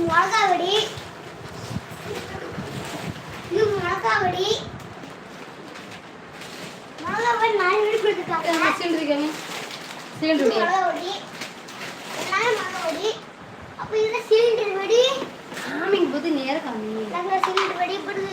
மிளகாவடி இது மிளகாவடி மிளகாவடி நாலு வீடு. கொடுத்துருக்காங்க சீண்டுருக்காங்க சீண்டு மிளகாவடி நாலு மிளகாவடி அப்போ இதில் சீண்டு வெடி காமிங்க போது நேரம் காமி நாங்கள்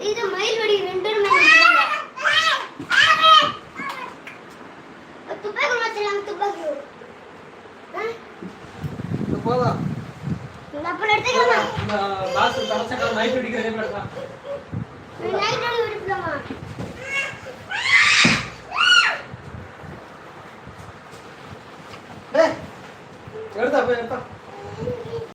இது மயில்வடி ரெண்டு துப்பாக்கி வச்சிடலாம் துப்பாக்கி. போதும். அப்புறம் எடுத்துக்கலாம்? பாஸ் தரச்சக்கா நைட் அடிக்கிறதே பேசலாம் நைட் அடி விடுப்பலாமா எடுத்தா போய் எடுத்தா.